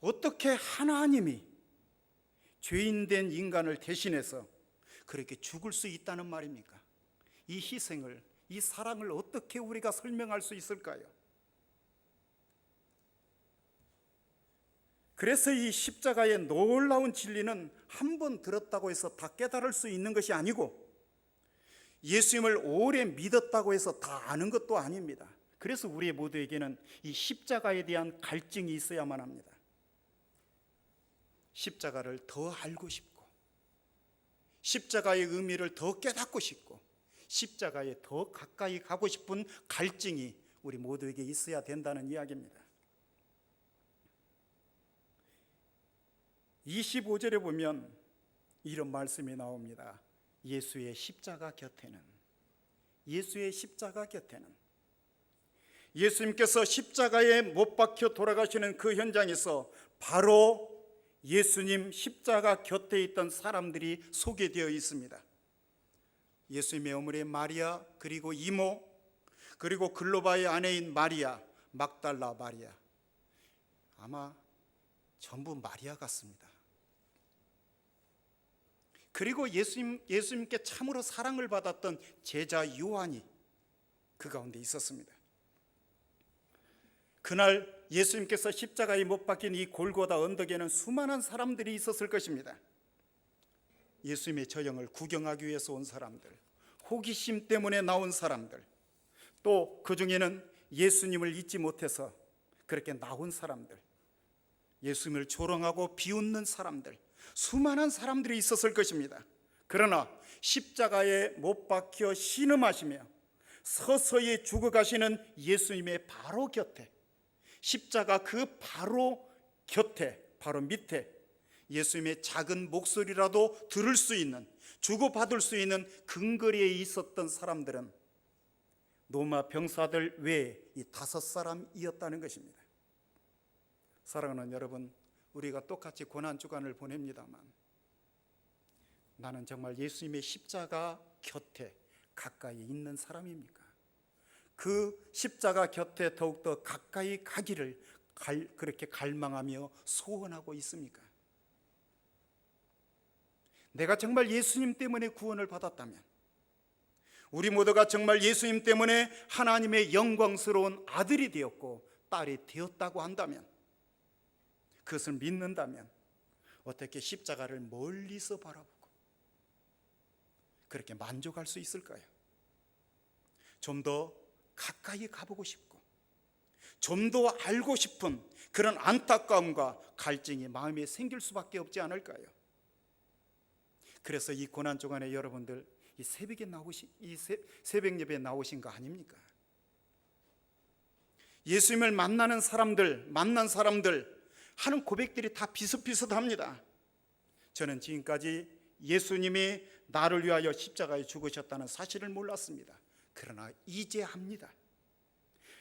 어떻게 하나님이 죄인된 인간을 대신해서 그렇게 죽을 수 있다는 말입니까? 이 희생을, 이 사랑을 어떻게 우리가 설명할 수 있을까요? 그래서 이 십자가의 놀라운 진리는 한 번 들었다고 해서 다 깨달을 수 있는 것이 아니고 예수님을 오래 믿었다고 해서 다 아는 것도 아닙니다. 그래서 우리 모두에게는 이 십자가에 대한 갈증이 있어야만 합니다. 십자가를 더 알고 싶고 십자가의 의미를 더 깨닫고 싶고 십자가에 더 가까이 가고 싶은 갈증이 우리 모두에게 있어야 된다는 이야기입니다. 25절에 보면 이런 말씀이 나옵니다. 예수의 십자가 곁에는 예수의 십자가 곁에는 예수님께서 십자가에 못 박혀 돌아가시는 그 현장에서 바로 예수님 십자가 곁에 있던 사람들이 소개되어 있습니다. 예수님의 어머니 마리아 그리고 이모 그리고 글로바의 아내인 마리아 막달라 마리아 아마 전부 마리아 같습니다. 그리고 예수님 예수님께 참으로 사랑을 받았던 제자 요한이 그 가운데 있었습니다. 그날 예수님께서 십자가에 못 박힌 이 골고다 언덕에는 수많은 사람들이 있었을 것입니다. 예수님의 저형을 구경하기 위해서 온 사람들, 호기심 때문에 나온 사람들, 또 그 중에는 예수님을 잊지 못해서 그렇게 나온 사람들, 예수님을 조롱하고 비웃는 사람들, 수많은 사람들이 있었을 것입니다. 그러나 십자가에 못 박혀 신음하시며 서서히 죽어가시는 예수님의 바로 곁에 십자가 그 바로 곁에 바로 밑에 예수님의 작은 목소리라도 들을 수 있는 주고받을 수 있는 근거리에 있었던 사람들은 로마 병사들 외에 이 다섯 사람이었다는 것입니다. 사랑하는 여러분, 우리가 똑같이 고난 주간을 보냅니다만 나는 정말 예수님의 십자가 곁에 가까이 있는 사람입니까? 그 십자가 곁에 더욱더 가까이 가기를 갈, 그렇게 갈망하며 소원하고 있습니까? 내가 정말 예수님 때문에 구원을 받았다면 우리 모두가 정말 예수님 때문에 하나님의 영광스러운 아들이 되었고 딸이 되었다고 한다면 그것을 믿는다면 어떻게 십자가를 멀리서 바라보고 그렇게 만족할 수 있을까요? 좀더 가까이 가보고 싶고 좀 더 알고 싶은 그런 안타까움과 갈증이 마음에 생길 수밖에 없지 않을까요? 그래서 이 고난 주간에 여러분들 이 새벽에 나오신 이 새 벽 예배에 나오신 거 아닙니까? 예수님을 만나는 사람들, 만난 사람들 하는 고백들이 다 비슷비슷합니다. 저는 지금까지 예수님이 나를 위하여 십자가에 죽으셨다는 사실을 몰랐습니다. 그러나 이제 합니다.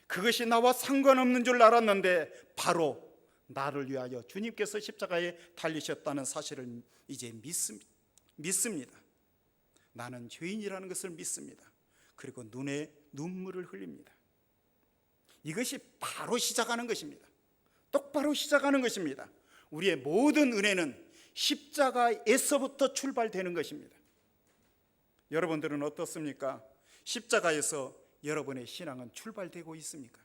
그것이 나와 상관없는 줄 알았는데 바로 나를 위하여 주님께서 십자가에 달리셨다는 사실을 이제 믿습니다. 나는 죄인이라는 것을 믿습니다. 그리고 눈에 눈물을 흘립니다. 이것이 바로 시작하는 것입니다. 똑바로 시작하는 것입니다. 우리의 모든 은혜는 십자가에서부터 출발되는 것입니다. 여러분들은 어떻습니까? 십자가에서 여러분의 신앙은 출발되고 있습니까?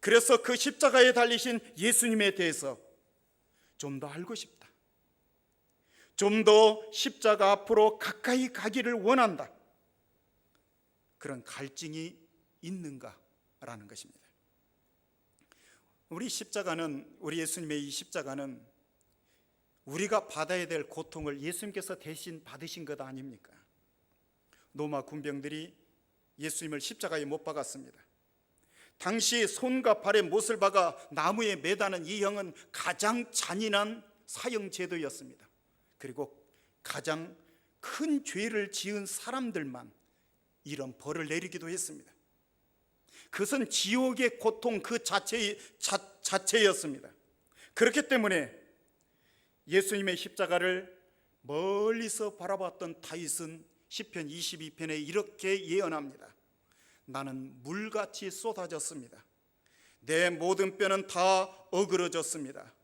그래서 그 십자가에 달리신 예수님에 대해서 좀 더 알고 싶다. 좀 더 십자가 앞으로 가까이 가기를 원한다. 그런 갈증이 있는가라는 것입니다. 우리 십자가는 우리 예수님의 이 십자가는 우리가 받아야 될 고통을 예수님께서 대신 받으신 것 아닙니까? 로마 군병들이 예수님을 십자가에 못 박았습니다. 당시 손과 발에 못을 박아 나무에 매다는 이 형은 가장 잔인한 사형 제도였습니다. 그리고 가장 큰 죄를 지은 사람들만 이런 벌을 내리기도 했습니다. 그것은 지옥의 고통 그 자체, 자, 자체였습니다. 그렇기 때문에 예수님의 십자가를 멀리서 바라봤던 다윗은 시편 22편에 이렇게 예언합니다. 나는 물같이 쏟아졌습니다. 내 모든 뼈는 다 어그러졌습니다.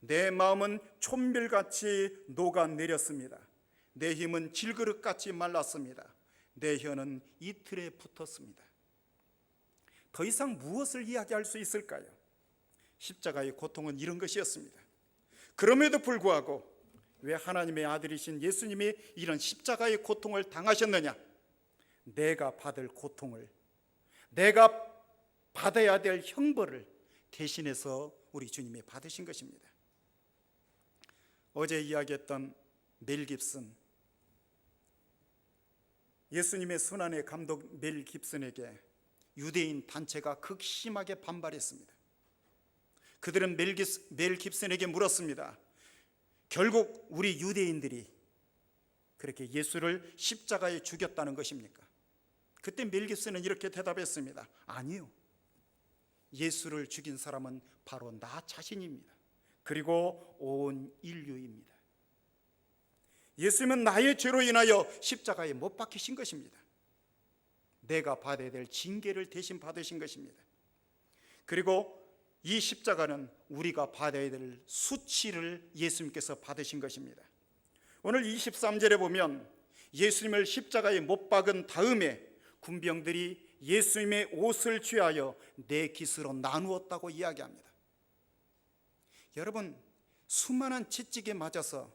내 마음은 촌별같이 녹아내렸습니다. 내 힘은 질그릇같이 말랐습니다. 내 혀는 이틀에 붙었습니다. 더 이상 무엇을 이야기할 수 있을까요? 십자가의 고통은 이런 것이었습니다. 그럼에도 불구하고 왜 하나님의 아들이신 예수님이 이런 십자가의 고통을 당하셨느냐? 내가 받을 고통을 내가 받아야 될 형벌을 대신해서 우리 주님이 받으신 것입니다. 어제 이야기했던 멜 깁슨 예수님의 순환의 감독 멜 깁슨에게 유대인 단체가 극심하게 반발했습니다. 그들은 멜, 깁슨에게 물었습니다. 결국 우리 유대인들이 그렇게 예수를 십자가에 죽였다는 것입니까? 그때 멜 깁슨은 이렇게 대답했습니다. 아니요. 예수를 죽인 사람은 바로 나 자신입니다. 그리고 온 인류입니다. 예수님은 나의 죄로 인하여 십자가에 못 박히신 것입니다. 내가 받아야 될 징계를 대신 받으신 것입니다. 그리고 이 십자가는 우리가 받아야 될 수치를 예수님께서 받으신 것입니다. 오늘 23절에 보면 예수님을 십자가에 못 박은 다음에 군병들이 예수님의 옷을 취하여 네 깃으로 나누었다고 이야기합니다. 여러분, 수많은 채찍에 맞아서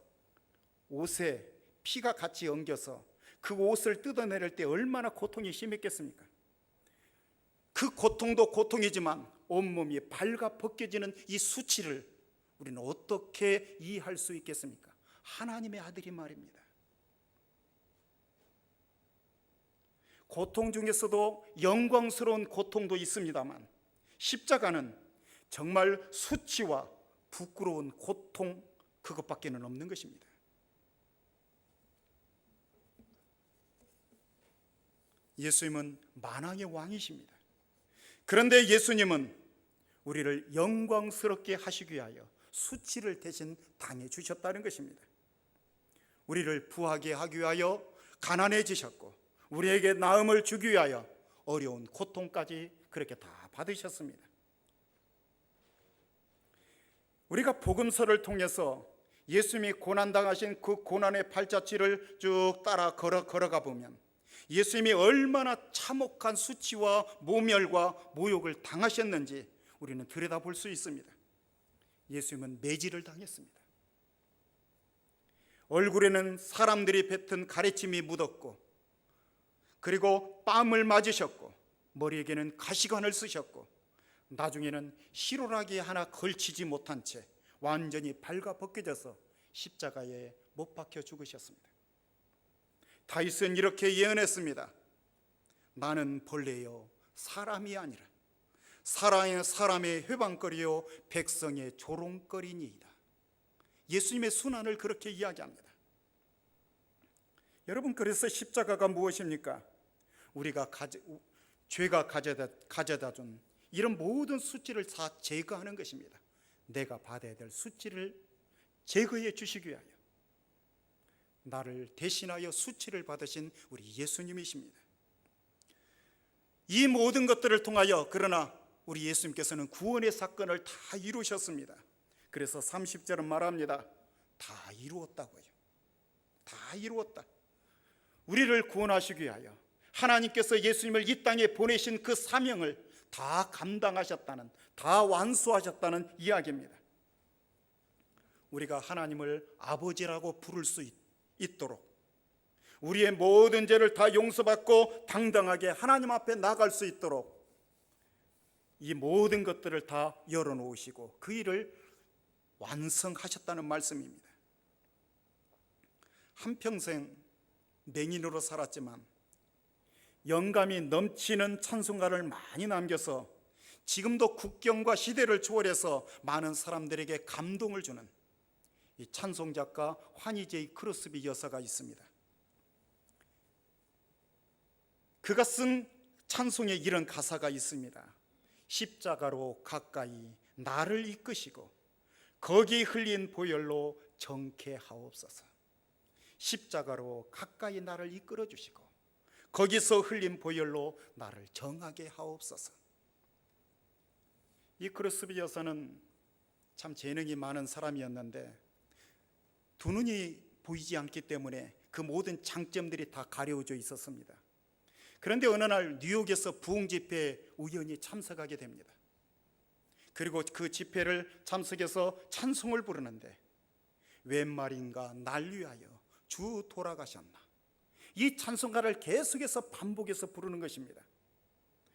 옷에 피가 같이 엉겨서 그 옷을 뜯어내릴 때 얼마나 고통이 심했겠습니까? 그 고통도 고통이지만 온몸이 발가 벗겨지는 이 수치를 우리는 어떻게 이해할 수 있겠습니까? 하나님의 아들이 말입니다. 고통 중에서도 영광스러운 고통도 있습니다만 십자가는 정말 수치와 부끄러운 고통 그것밖에는 없는 것입니다. 예수님은 만왕의 왕이십니다. 그런데 예수님은 우리를 영광스럽게 하시기 위하여 수치를 대신 당해 주셨다는 것입니다. 우리를 부하게 하기 위하여 가난해지셨고 우리에게 나음을 주기 위하여 어려운 고통까지 그렇게 다 받으셨습니다. 우리가 복음서를 통해서 예수님이 고난 당하신 그 고난의 팔자취를 쭉 따라 걸어 걸어가 보면 예수님이 얼마나 참혹한 수치와 모멸과 모욕을 당하셨는지 우리는 들여다볼 수 있습니다. 예수님은 매질을 당했습니다. 얼굴에는 사람들이 뱉은 가래침이 묻었고 그리고 뺨을 맞으셨고 머리에게는 가시관을 쓰셨고 나중에는 시로라기 하나 걸치지 못한 채 완전히 발가 벗겨져서 십자가에 못 박혀 죽으셨습니다. 다윗은 이렇게 예언했습니다. 나는 벌레요 사람이 아니라 사랑의 사람의 회방거리요 백성의 조롱거리니이다. 예수님의 순환을 그렇게 이야기합니다. 여러분 그래서 십자가가 무엇입니까? 우리가 가져, 죄가 가져다, 가져다 준 이런 모든 수치를 다 제거하는 것입니다. 내가 받아야 될 수치를 제거해 주시기 위하여 나를 대신하여 수치를 받으신 우리 예수님이십니다. 이 모든 것들을 통하여 그러나 우리 예수님께서는 구원의 사건을 다 이루셨습니다. 그래서 30절은 말합니다. 다 이루었다고요. 다 이루었다. 우리를 구원하시기 위하여 하나님께서 예수님을 이 땅에 보내신 그 사명을 다 감당하셨다는, 다 완수하셨다는 이야기입니다. 우리가 하나님을 아버지라고 부를 수 있, 있도록 우리의 모든 죄를 다 용서받고 당당하게 하나님 앞에 나갈 수 있도록 이 모든 것들을 다 열어놓으시고 그 일을 완성하셨다는 말씀입니다. 한평생 맹인으로 살았지만 영감이 넘치는 찬송가를 많이 남겨서 지금도 국경과 시대를 초월해서 많은 사람들에게 감동을 주는 이 찬송 작가 환희제이 크로스비 여사가 있습니다. 그가 쓴 찬송에 이런 가사가 있습니다. 십자가로 가까이 나를 이끄시고 거기 흘린 보혈로 정케하옵소서. 십자가로 가까이 나를 이끌어 주시고 거기서 흘린 보혈로 나를 정하게 하옵소서. 이 크로스비 여사는 참 재능이 많은 사람이었는데 두 눈이 보이지 않기 때문에 그 모든 장점들이 다 가려져 있었습니다. 그런데 어느 날 뉴욕에서 부흥 집회에 우연히 참석하게 됩니다. 그리고 그 집회를 참석해서 찬송을 부르는데 웬 말인가 날 위하여 주 돌아가셨나 이 찬송가를 계속해서 반복해서 부르는 것입니다.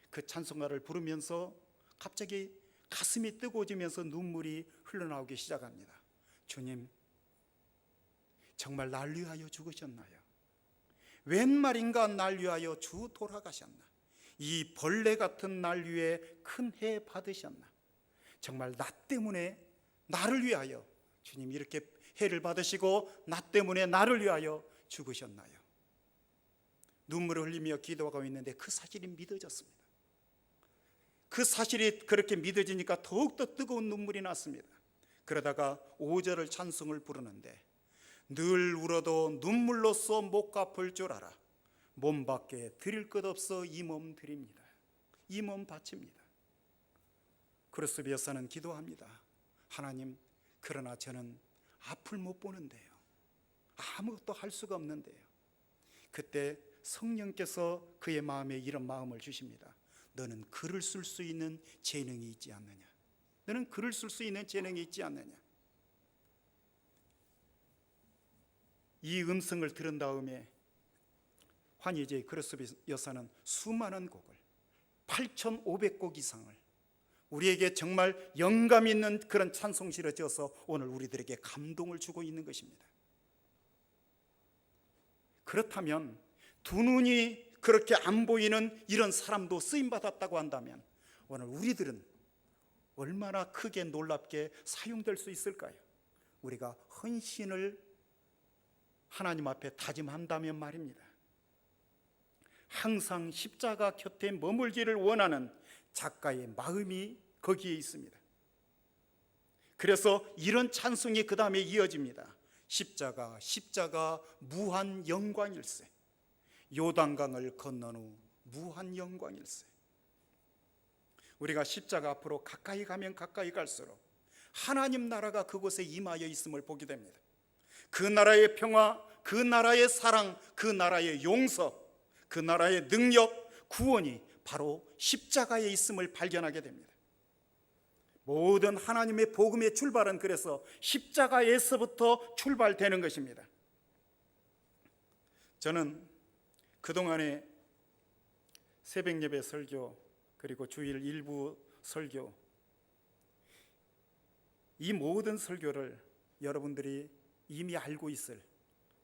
그 찬송가를 부르면서 갑자기 가슴이 뜨거워지면서 눈물이 흘러나오기 시작합니다. 주님, 정말 날 위하여 죽으셨나요? 웬 말인가 날 위하여 주 돌아가셨나? 이 벌레 같은 날 위에 큰해 받으셨나? 정말 나 때문에 나를 위하여 주님 이렇게 해를 받으시고 나 때문에 나를 위하여 죽으셨나요? 눈물을 흘리며 기도하고 있는데 그 사실이 믿어졌습니다. 그 사실이 그렇게 믿어지니까 더욱더 뜨거운 눈물이 났습니다. 그러다가 5절을 찬송을 부르는데 늘 울어도 눈물로써 못 갚을 줄 알아 몸 밖에 드릴 것 없어 이 몸 드립니다. 이 몸 바칩니다. 크로스비 여사는 기도합니다. 하나님, 그러나 저는 앞을 못 보는데요. 아무것도 할 수가 없는데요. 그때 성령께서 그의 마음에 이런 마음을 주십니다. 너는 글을 쓸 수 있는 재능이 있지 않느냐? 너는 글을 쓸 수 있는 재능이 있지 않느냐? 이 음성을 들은 다음에 환희제 크로스비 여사는 수많은 곡을 8,500곡 이상을 우리에게 정말 영감 있는 그런 찬송시를 지어서 오늘 우리들에게 감동을 주고 있는 것입니다. 그렇다면 두 눈이 그렇게 안 보이는 이런 사람도 쓰임 받았다고 한다면 오늘 우리들은 얼마나 크게 놀랍게 사용될 수 있을까요? 우리가 헌신을 하나님 앞에 다짐한다면 말입니다. 항상 십자가 곁에 머물기를 원하는 작가의 마음이 거기에 있습니다. 그래서 이런 찬송이 그 다음에 이어집니다. 십자가, 십자가, 무한 영광일세. 요단강을 건넌 후 무한 영광일세. 우리가 십자가 앞으로 가까이 가면 가까이 갈수록 하나님 나라가 그곳에 임하여 있음을 보게 됩니다. 그 나라의 평화, 그 나라의 사랑, 그 나라의 용서, 그 나라의 능력, 구원이 바로 십자가에 있음을 발견하게 됩니다. 모든 하나님의 복음의 출발은 그래서 십자가에서부터 출발되는 것입니다. 저는 그동안에 새벽 예배 설교 그리고 주일 일부 설교 이 모든 설교를 여러분들이 이미 알고 있을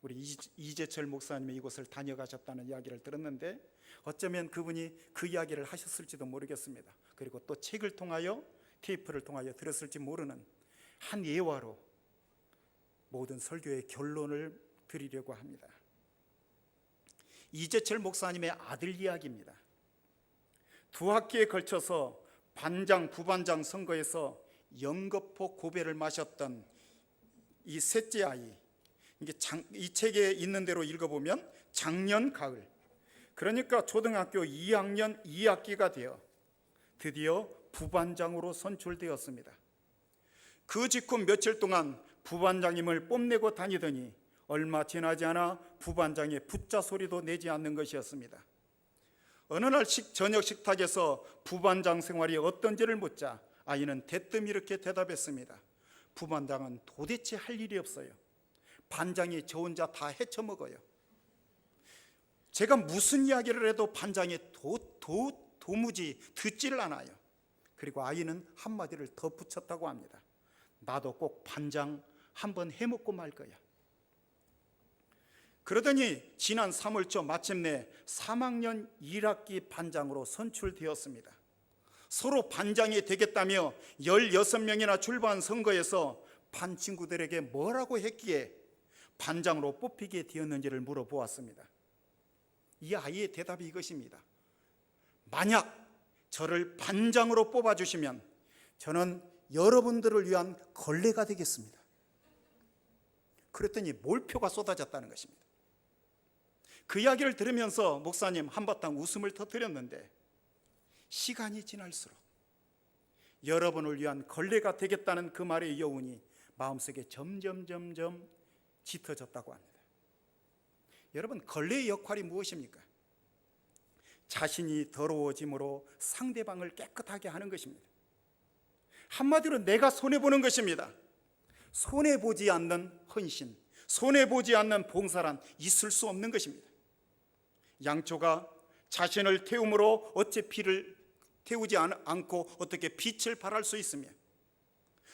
우리 이재철 목사님이 이곳을 다녀가셨다는 이야기를 들었는데 어쩌면 그분이 그 이야기를 하셨을지도 모르겠습니다. 그리고 또 책을 통하여 테이프를 통하여 들었을지 모르는 한 예화로 모든 설교의 결론을 드리려고 합니다. 이재철 목사님의 아들 이야기입니다. 두 학기에 걸쳐서 반장, 부반장 선거에서 연거포 고배를 마셨던 이 셋째 아이. 이게 장, 이 책에 있는 대로 읽어보면 작년 가을. 그러니까 초등학교 2학년 2학기가 되어 드디어 부반장으로 선출되었습니다. 그 직후 며칠 동안 부반장님을 뽐내고 다니더니 얼마 지나지 않아 부반장의 붙자 소리도 내지 않는 것이었습니다. 어느 날 식, 저녁 식탁에서 부반장 생활이 어떤지를 묻자 아이는 대뜸 이렇게 대답했습니다. 부반장은 도대체 할 일이 없어요. 반장이 저 혼자 다 헤쳐먹어요. 제가 무슨 이야기를 해도 반장이 도, 도, 도무지 듣지를 않아요. 그리고 아이는 한마디를 더 붙였다고 합니다. 나도 꼭 반장 한번 해먹고 말 거야. 그러더니 지난 3월초 마침내 3학년 1학기 반장으로 선출되었습니다. 서로 반장이 되겠다며 16명이나 출범한 선거에서 반 친구들에게 뭐라고 했기에 반장으로 뽑히게 되었는지를 물어보았습니다. 이 아이의 대답이 이것입니다. 만약 저를 반장으로 뽑아주시면 저는 여러분들을 위한 걸레가 되겠습니다. 그랬더니 몰표가 쏟아졌다는 것입니다. 그 이야기를 들으면서 목사님 한바탕 웃음을 터뜨렸는데 시간이 지날수록 여러분을 위한 걸레가 되겠다는 그 말의 여운이 마음속에 점점 점점 짙어졌다고 합니다. 여러분 걸레의 역할이 무엇입니까? 자신이 더러워짐으로 상대방을 깨끗하게 하는 것입니다. 한마디로 내가 손해 보는 것입니다. 손해 보지 않는 헌신, 손해 보지 않는 봉사란 있을 수 없는 것입니다. 양초가 자신을 태움으로 어째 피를 태우지 않- 않고 어떻게 빛을 발할 수 있으며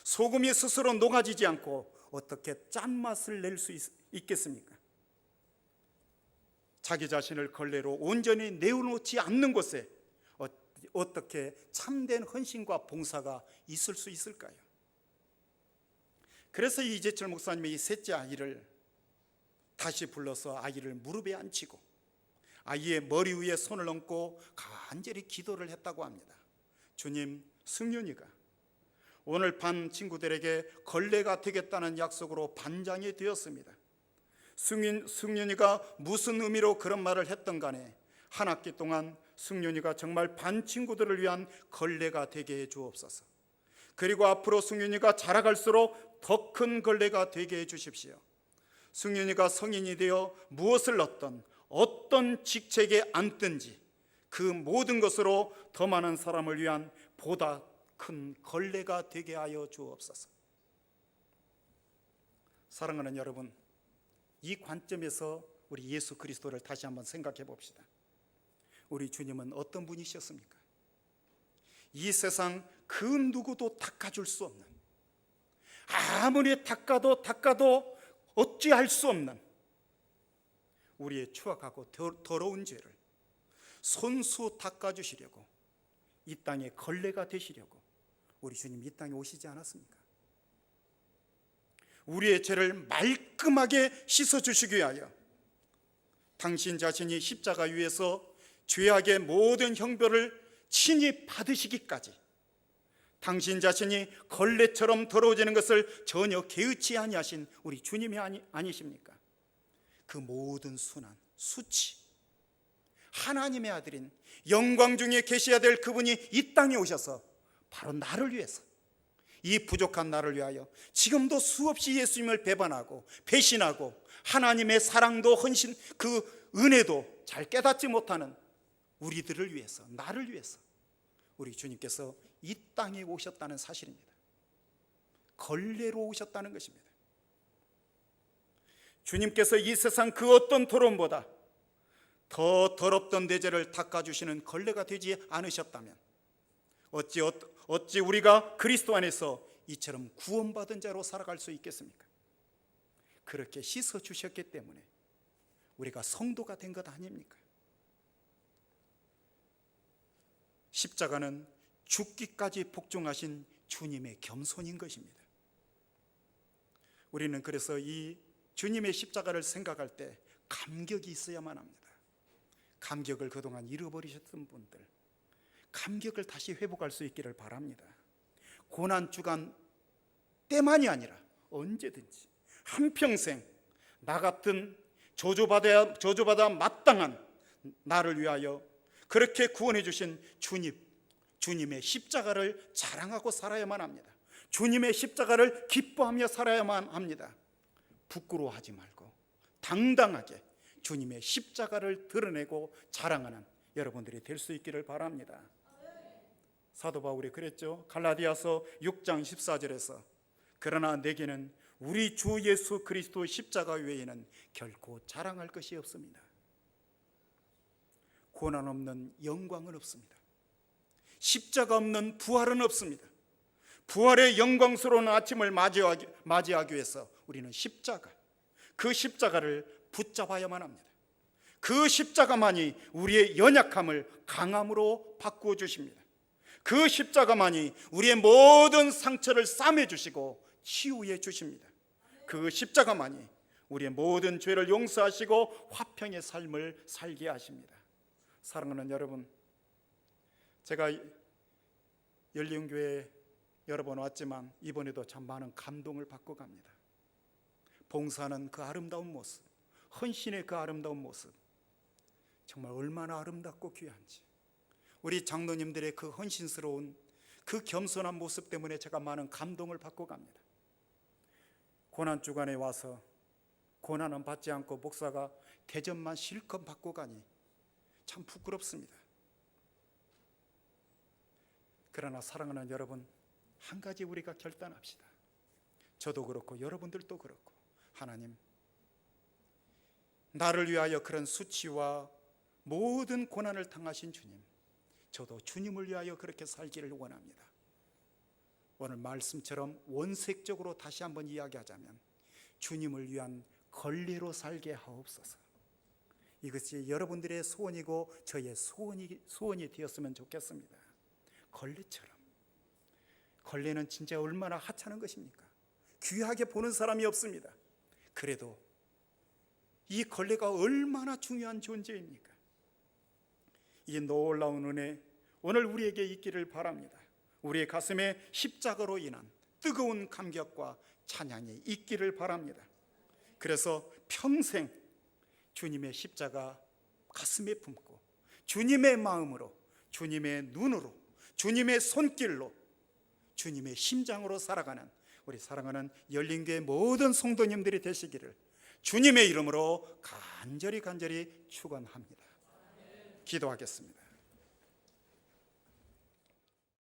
소금이 스스로 녹아지지 않고 어떻게 짠맛을 낼 수 있겠습니까? 자기 자신을 걸레로 온전히 내어놓지 않는 곳에 어- 어떻게 참된 헌신과 봉사가 있을 수 있을까요? 그래서 이재철 목사님이 이 셋째 아이를 다시 불러서 아이를 무릎에 앉히고 아이의 머리 위에 손을 얹고 간절히 기도를 했다고 합니다. 주님, 승윤이가 오늘 반 친구들에게 걸레가 되겠다는 약속으로 반장이 되었습니다. 승윤, 승윤이가 무슨 의미로 그런 말을 했던 간에 한 학기 동안 승윤이가 정말 반 친구들을 위한 걸레가 되게 해 주옵소서. 그리고 앞으로 승윤이가 자라갈수록 더 큰 걸레가 되게 해 주십시오. 승윤이가 성인이 되어 무엇을 얻던 어떤 직책에 앉든지 그 모든 것으로 더 많은 사람을 위한 보다 큰 걸레가 되게 하여 주옵소서. 사랑하는 여러분, 이 관점에서 우리 예수 그리스도를 다시 한번 생각해 봅시다. 우리 주님은 어떤 분이셨습니까? 이 세상 그 누구도 닦아줄 수 없는 아무리 닦아도 닦아도 어찌할 수 없는 우리의 추악하고 더- 더러운 죄를 손수 닦아주시려고 이 땅에 걸레가 되시려고 우리 주님 이 땅에 오시지 않았습니까? 우리의 죄를 말끔하게 씻어주시기 위하여 당신 자신이 십자가 위에서 죄악의 모든 형벌을 친히 받으시기까지 당신 자신이 걸레처럼 더러워지는 것을 전혀 개의치 아니하신 우리 주님이 아니, 아니십니까? 그 모든 순한 수치 하나님의 아들인 영광 중에 계셔야 될 그분이 이 땅에 오셔서 바로 나를 위해서 이 부족한 나를 위하여 지금도 수없이 예수님을 배반하고 배신하고 하나님의 사랑도 헌신 그 은혜도 잘 깨닫지 못하는 우리들을 위해서 나를 위해서 우리 주님께서 이 땅에 오셨다는 사실입니다. 걸레로 오셨다는 것입니다. 주님께서 이 세상 그 어떤 토론보다 더 더럽던 내 죄를 닦아주시는 걸레가 되지 않으셨다면 어찌 어- 어찌 우리가 그리스도 안에서 이처럼 구원받은 자로 살아갈 수 있겠습니까? 그렇게 씻어 주셨기 때문에 우리가 성도가 된 것 아닙니까? 십자가는 죽기까지 복종하신 주님의 겸손인 것입니다. 우리는 그래서 이 주님의 십자가를 생각할 때 감격이 있어야만 합니다. 감격을 그동안 잃어버리셨던 분들, 감격을 다시 회복할 수 있기를 바랍니다. 고난 주간 때만이 아니라 언제든지 한평생 나 같은 저주받아야 저주받아 마땅한 나를 위하여 그렇게 구원해 주신 주님 주님의 십자가를 자랑하고 살아야만 합니다. 주님의 십자가를 기뻐하며 살아야만 합니다. 부끄러워하지 말고 당당하게 주님의 십자가를 드러내고 자랑하는 여러분들이 될 수 있기를 바랍니다. 사도 바울이 그랬죠. 갈라디아서 6장 14절에서 그러나 내게는 우리 주 예수 그리스도 십자가 외에는 결코 자랑할 것이 없습니다. 고난 없는 영광은 없습니다. 십자가 없는 부활은 없습니다. 부활의 영광스러운 아침을 맞이하기, 맞이하기 위해서 우리는 십자가, 그 십자가를 붙잡아야만 합니다. 그 십자가만이 우리의 연약함을 강함으로 바꾸어 주십니다. 그 십자가만이 우리의 모든 상처를 싸매 주시고 치유해 주십니다. 그 십자가만이 우리의 모든 죄를 용서하시고 화평의 삶을 살게 하십니다. 사랑하는 여러분, 제가 열린교회 여러 번 왔지만 이번에도 참 많은 감동을 받고 갑니다. 봉사는 그 아름다운 모습, 헌신의 그 아름다운 모습, 정말 얼마나 아름답고 귀한지. 우리 장로님들의 그 헌신스러운 그 겸손한 모습 때문에 제가 많은 감동을 받고 갑니다. 고난 주간에 와서 고난은 받지 않고 목사가 대접만 실컷 받고 가니 참 부끄럽습니다. 그러나 사랑하는 여러분, 한 가지 우리가 결단합시다. 저도 그렇고 여러분들도 그렇고 하나님 나를 위하여 그런 수치와 모든 고난을 당하신 주님, 저도 주님을 위하여 그렇게 살기를 원합니다. 오늘 말씀처럼 원색적으로 다시 한번 이야기하자면 주님을 위한 걸레로 살게 하옵소서. 이것이 여러분들의 소원이고 저의 소원이 소원이 되었으면 좋겠습니다. 걸레처럼. 걸레는 진짜 얼마나 하찮은 것입니까? 귀하게 보는 사람이 없습니다. 그래도 이 걸레가 얼마나 중요한 존재입니까? 이 놀라운 은혜 오늘 우리에게 있기를 바랍니다. 우리의 가슴에 십자가로 인한 뜨거운 감격과 찬양이 있기를 바랍니다. 그래서 평생 주님의 십자가 가슴에 품고 주님의 마음으로 주님의 눈으로 주님의 손길로 주님의 심장으로 살아가는 우리 사랑하는 열린교회 모든 성도님들이 되시기를 주님의 이름으로 간절히 간절히 축원합니다. 기도하겠습니다.